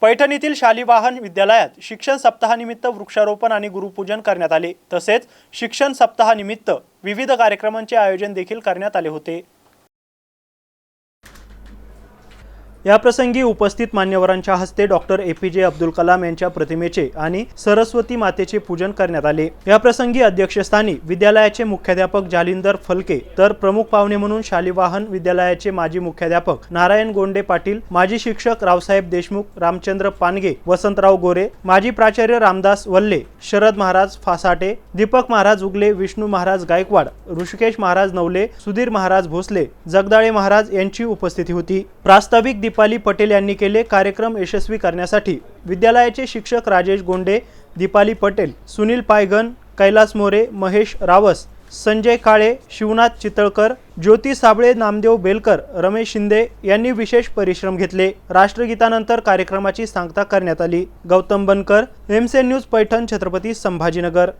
पैठण येथील शालिवाहन विद्यालयात शिक्षण सप्ताहानिमित्त वृक्षारोपण आणि गुरुपूजन करण्यात आले. तसेच शिक्षण सप्ताहानिमित्त विविध कार्यक्रमांचे आयोजन देखील करण्यात आले होते. याप्रसंगी उपस्थित मान्यवरांच्या हस्ते डॉक्टर ए पी जे अब्दुल कलाम यांच्या प्रतिमेचे आणि सरस्वती मातेचे पूजन करण्यात आले. याप्रसंगी अध्यक्षस्थानी विद्यालयाचे मुख्याध्यापक जालिंदर फलके तर प्रमुख पाहुणे म्हणून शालिवाहन विद्यालयाचे माजी मुख्याध्यापक नारायण गोंडे पाटील माजी शिक्षक रावसाहेब देशमुख रामचंद्र पानगे वसंतराव गोरे माजी प्राचार्य रामदास वल्ले शरद महाराज फासाटे दीपक महाराज उगले विष्णू महाराज गायकवाड ऋषिकेश महाराज नवले सुधीर महाराज भोसले जगदाळे महाराज यांची उपस्थिती होती. प्रास्ताविक दीपाली पटेल यांनी केले कार्यक्रम यशस्वी करण्यासाठी. विद्यालयाचे शिक्षक राजेश गोंडे दीपाली पटेल सुनील पायगन कैलास मोरे महेश रावस संजय काळे शिवनाथ चितळकर ज्योती साबळे नामदेव बेलकर रमेश शिंदे यांनी विशेष परिश्रम घेतले. राष्ट्रगीतानंतर कार्यक्रमाची सांगता करण्यात आली. गौतम बनकर एमसे न्यूज पैठण छत्रपती संभाजीनगर.